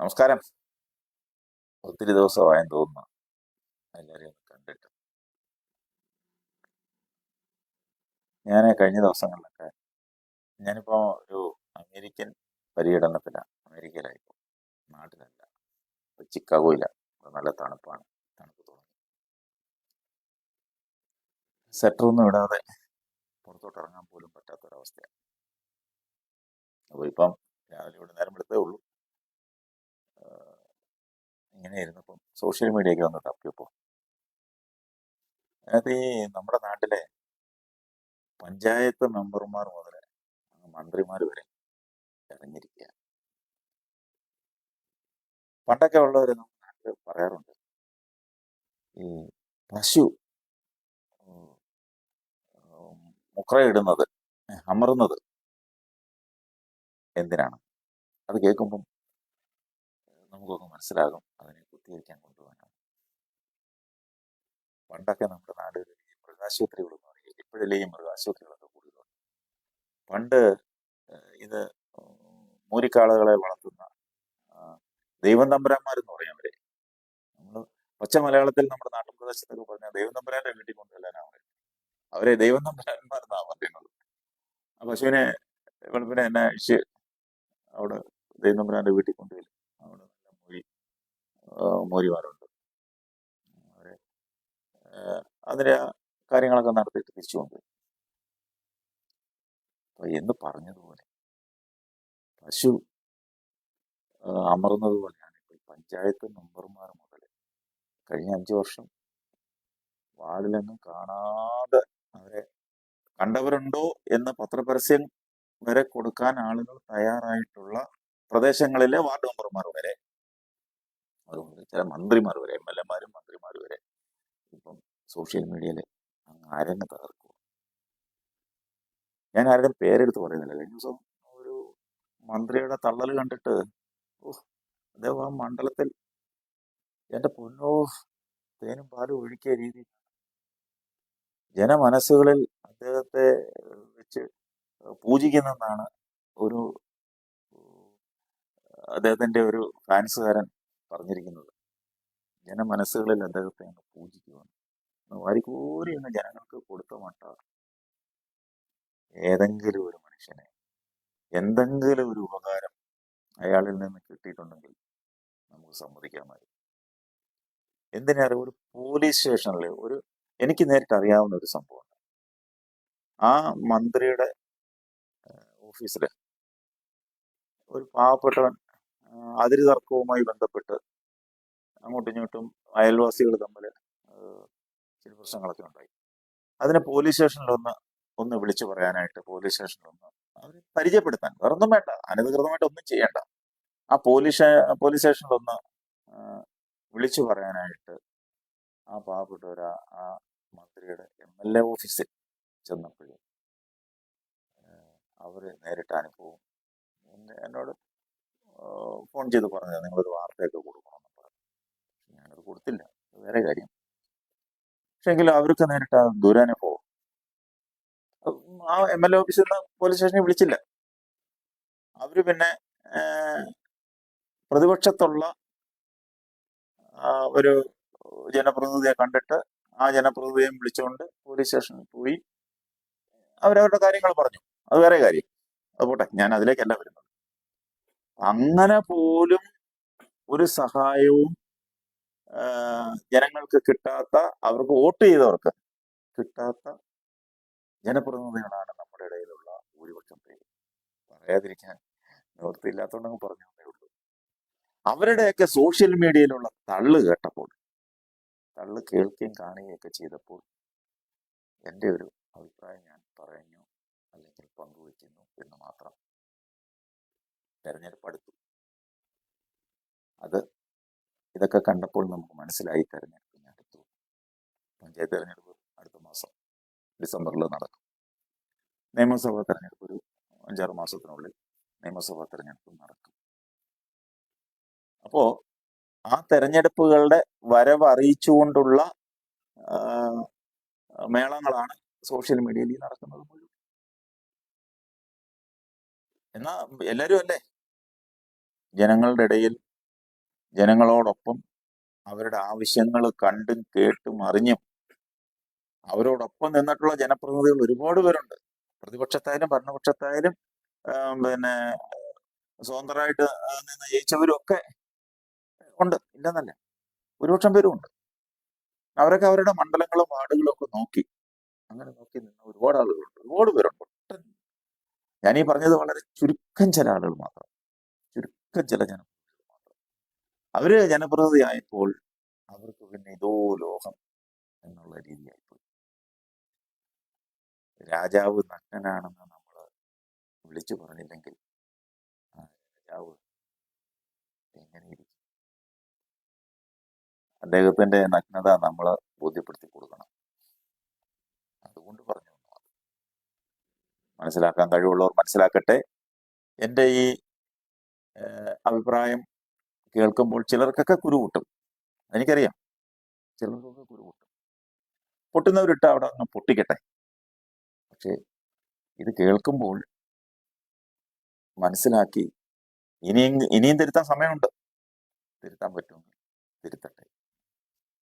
നമസ്കാരം. ഒത്തിരി ദിവസമായെന്ന് തോന്നുന്നു. എല്ലാവരെയും കണ്ടിട്ട്. ഞാൻ കഴിഞ്ഞ ദിവസങ്ങളിലൊക്കെ ഞാനിപ്പോൾ ഒരു അമേരിക്കൻ പര്യടനത്തിലാണ് അമേരിക്കയിലായിപ്പോൾ നാട്ടിലല്ല. ചിക്കാഗോയിലാണ് നല്ല തണുപ്പാണ്. തണുപ്പ് തുടങ്ങി. സെറ്ററൊന്നും ഇടാതെ പുറത്തോട്ട് ഇറങ്ങാൻ പോലും പറ്റാത്തൊരവസ്ഥയാണ് അപ്പോൾ ഇപ്പം രാവിലെ ഇവിടെ നേരം എടുത്തേ ഉള്ളൂ. ഇങ്ങനെ ഇപ്പം സോഷ്യൽ മീഡിയയൊക്കെ വന്ന് തപ്പിയപ്പോൾ. അതിനകത്ത് ഈ നമ്മുടെ നാട്ടിലെ പഞ്ചായത്ത് മെമ്പർമാർ മുതൽ മന്ത്രിമാർ വരെ ഇറങ്ങിയിരിക്കുക പണ്ടൊക്കെ ഉള്ളവർ നമ്മുടെ നാട്ടിൽ പറയാറുണ്ട്. ഈ പശു മുക്രയിടുന്നത് അമറുന്നത് എന്തിനാണ്? അത് കേൾക്കുമ്പം നമുക്കൊക്കെ മനസ്സിലാകും. അതിനെ കുത്തിവയ്ക്കാൻ കൊണ്ടുപോകാനാണ്. പണ്ടൊക്കെ നമ്മുടെ നാടുകളിൽ ഈ മൃഗാശുപത്രികൾ എന്ന് പറയും ഇപ്പോഴല്ലേ ഈ മൃഗാശുപത്രികളൊക്കെ കൂടുതലുണ്ട് പണ്ട് ഇത് മൂരിക്കാളുകളെ വളർത്തുന്ന ദൈവം തമ്പുരാന്മാരെന്ന് പറയും അവരെ. നമ്മൾ പച്ച മലയാളത്തിൽ നമ്മുടെ നാട്ടുപ്രദേശത്തൊക്കെ പറഞ്ഞാൽ ദൈവം തമ്പുരാന്റെ വീട്ടിൽ കൊണ്ടുവരാനാണ് പറയുന്നത്. അവരെ ദൈവം തമ്പുരാന്മാരെന്നാണ് പറയുന്നത്. ആ പശുവിനെ വെളുപ്പിനെ എന്നെ അഴിച്ച് അവിടെ ദൈവം തമ്പുരാന്റെ വീട്ടിൽ കൊണ്ടുവരും. അവരെ അതിന്റെ കാര്യങ്ങളൊക്കെ നടത്തിയിട്ട് തിരിച്ചു കൊണ്ടുവരും എന്ന് പറഞ്ഞതുപോലെ പശു അമർന്നതുപോലെയാണ് ഇപ്പോൾ പഞ്ചായത്ത് മെമ്പർമാർ മുതൽ കഴിഞ്ഞ അഞ്ചു വർഷം വാർഡിലൊന്നും കാണാതെ അവരെ കണ്ടവരുണ്ടോ എന്ന് പത്രപരസ്യം വരെ കൊടുക്കാൻ ആളുകൾ തയ്യാറായിട്ടുള്ള പ്രദേശങ്ങളിലെ വാർഡ് മെമ്പർമാർ വരെ അതുകൊണ്ട് ചില മന്ത്രിമാർ വരെ എം എൽ എമാരും മന്ത്രിമാർ വരെ ഇപ്പം സോഷ്യൽ മീഡിയയിൽ ആരെന്നെ തകർക്കുക ഞാൻ ആരുടെയും പേരെടുത്ത് പറയുന്നില്ല. കഴിഞ്ഞ ദിവസം ഒരു മന്ത്രിയുടെ തള്ളൽ കണ്ടിട്ട് ഓഹ് അദ്ദേഹം ആ മണ്ഡലത്തിൽ എന്റെ പൊന്നോ തേനും പാലും ഒഴുക്കിയ രീതി. ജനമനസ്സുകളിൽ അദ്ദേഹത്തെ വെച്ച് പൂജിക്കുന്നെന്നാണ് ഒരു അദ്ദേഹത്തിന്റെ ഒരു ഫാൻസുകാരൻ പറഞ്ഞിരിക്കുന്നത്. ജനമനസ്സുകളിൽ അദ്ദേഹത്തെ അങ്ങ് പൂജിക്കുവാണ് വാരിക്കോരി അങ്ങ് ജനങ്ങൾക്ക് കൊടുത്ത മട്ട. ഏതെങ്കിലും ഒരു മനുഷ്യനെ എന്തെങ്കിലും ഒരു ഉപകാരം അയാളിൽ നിന്ന് കിട്ടിയിട്ടുണ്ടെങ്കിൽ നമുക്ക് സമ്മതിക്കാമായിരുന്നു എന്തിനേറെ ഒരു പോലീസ് സ്റ്റേഷനിൽ ഒരു എനിക്ക് നേരിട്ട് അറിയാവുന്ന ഒരു സംഭവമുണ്ട് ആ മന്ത്രിയുടെ ഓഫീസിൽ ഒരു പാവപ്പെട്ടവൻ അതിര് തർക്കവുമായി ബന്ധപ്പെട്ട് അങ്ങോട്ടും ഇങ്ങോട്ടും അയൽവാസികൾ തമ്മിൽ ചില പ്രശ്നങ്ങളൊക്കെ ഉണ്ടായി. അതിനെ പോലീസ് സ്റ്റേഷനിൽ ഒന്ന് വിളിച്ചു പറയാനായിട്ട് പോലീസ് സ്റ്റേഷനിൽ ഒന്ന് അവരെ പരിചയപ്പെടുത്താൻ. വേറൊന്നും വേണ്ട. അനധികൃതമായിട്ട് ഒന്നും ചെയ്യേണ്ട. ആ പോലീസ് പോലീസ് സ്റ്റേഷനിൽ ഒന്ന് വിളിച്ചു പറയാനായിട്ട് ആ പാവപ്പെട്ടവർ ആ മന്ത്രിയുടെ എം എൽ എ ഓഫീസിൽ ചെന്നപ്പോൾ അവർ നേരിട്ട അനുഭവം. എന്നോട് ഫോൺ ചെയ്ത് പറഞ്ഞത് നിങ്ങളൊരു വാർത്തയൊക്കെ കൊടുക്കണമെന്ന് പറഞ്ഞു. ഞാനത് കൊടുത്തില്ല. വേറെ കാര്യം. പക്ഷെ എങ്കിലും അവർക്ക് നേരിട്ട് ആ ദുരനുഭവം. ആ എം എൽ എ ഓഫീസിൽ നിന്ന് പോലീസ് സ്റ്റേഷനിൽ വിളിച്ചില്ല. അവർ പിന്നെ പ്രതിപക്ഷത്തുള്ള ഒരു ജനപ്രതിനിധിയെ കണ്ടിട്ട് ആ ജനപ്രതിനിധിയെയും വിളിച്ചുകൊണ്ട് പോലീസ് സ്റ്റേഷനിൽ പോയി അവരവരുടെ കാര്യങ്ങൾ പറഞ്ഞു. അത് വേറെ കാര്യം. അത് പോട്ടെ. ഞാൻ അതിലേക്കല്ല വരുന്നത്. അങ്ങനെ പോലും ഒരു സഹായവും ജനങ്ങൾക്ക് കിട്ടാത്ത അവർക്ക് വോട്ട് ചെയ്തവർക്ക് കിട്ടാത്ത ജനപ്രതിനിധികളാണ് നമ്മുടെ ഇടയിലുള്ള ഭൂരിപക്ഷം പേര്. പറയാതിരിക്കാൻ നിവൃത്തിയില്ലാത്തതുകൊണ്ടങ്ങ് പറഞ്ഞേ ഉള്ളൂ. അവരുടെയൊക്കെ സോഷ്യൽ മീഡിയയിലുള്ള തള്ളു കേട്ടപ്പോൾ തള്ളു കേൾക്കുകയും കാണുകയൊക്കെ ചെയ്തപ്പോൾ എന്റെ ഒരു അഭിപ്രായം ഞാൻ പറഞ്ഞു അല്ലെങ്കിൽ പങ്കുവയ്ക്കുന്നു എന്ന് മാത്രം തെരഞ്ഞെടുപ്പ് അടുത്തു അത് ഇതൊക്കെ കണ്ടപ്പോൾ നമുക്ക് മനസ്സിലായി തെരഞ്ഞെടുപ്പിന് അടുത്തു പഞ്ചായത്ത് തെരഞ്ഞെടുപ്പ് അടുത്ത മാസം ഡിസംബറിൽ നടക്കും. നിയമസഭാ തെരഞ്ഞെടുപ്പ് ഒരു അഞ്ചാറ് മാസത്തിനുള്ളിൽ നിയമസഭാ തെരഞ്ഞെടുപ്പ് നടക്കും. അപ്പോ ആ തെരഞ്ഞെടുപ്പുകളുടെ വരവ് അറിയിച്ചുകൊണ്ടുള്ള മേളങ്ങളാണ് സോഷ്യൽ മീഡിയയിൽ നടക്കുന്നത് മുഴുവൻ. എന്നാ എല്ലാരും അല്ലേ? ജനങ്ങളുടെ ഇടയിൽ ജനങ്ങളോടൊപ്പം അവരുടെ ആവശ്യങ്ങൾ കണ്ടും കേട്ടും അറിഞ്ഞും അവരോടൊപ്പം നിന്നിട്ടുള്ള ജനപ്രതിനിധികൾ ഒരുപാട് പേരുണ്ട്. പ്രതിപക്ഷത്തായാലും ഭരണപക്ഷത്തായാലും പിന്നെ സ്വതന്ത്രമായിട്ട് നിന്ന് ജയിച്ചവരും ഒക്കെ ഉണ്ട്. ഇല്ലെന്നല്ല ഭൂരിപക്ഷം പേരും ഉണ്ട്. അവരൊക്കെ അവരുടെ മണ്ഡലങ്ങളും വാർഡുകളും ഒക്കെ നോക്കി അങ്ങനെ നോക്കി നിന്ന ഒരുപാട് ആളുകളുണ്ട്. ഒരുപാട് പേരുണ്ട്. ഞാൻ ഈ പറഞ്ഞത് വളരെ ചുരുക്കം ചില ആളുകൾ മാത്രം. ചുരുക്കം ചില ജനപ്രതിനിധികൾ മാത്രം. അവർ ജനപ്രതിനിധിയായപ്പോൾ അവർക്ക് പിന്നെ ഇതോ ലോകം എന്നുള്ള രീതിയായിപ്പോയി രാജാവ് നഗ്നനാണെന്ന് നമ്മൾ വിളിച്ചു പറഞ്ഞില്ലെങ്കിൽ രാജാവ് എങ്ങനെ ഇരിക്കും അദ്ദേഹത്തിന്റെ നഗ്നത നമ്മൾ ബോധ്യപ്പെടുത്തി കൊടുക്കണം അതുകൊണ്ട് പറഞ്ഞു എന്നതാണ്. മനസ്സിലാക്കാൻ കഴിവുള്ളവർ മനസ്സിലാക്കട്ടെ. എന്റെ ഈ അഭിപ്രായം കേൾക്കുമ്പോൾ ചിലർക്കൊക്കെ കുരുകൂട്ടും എനിക്കറിയാം. ചിലർക്കൊക്കെ കുരുകൂട്ടും പൊട്ടുന്നവരിട്ട് അവിടെ അങ്ങ് പൊട്ടിക്കട്ടെ. പക്ഷേ ഇത് കേൾക്കുമ്പോൾ മനസ്സിലാക്കി ഇനിയും ഇനിയും തിരുത്താൻ സമയമുണ്ട്. തിരുത്താൻ പറ്റുമെങ്കിൽ തിരുത്തട്ടെ.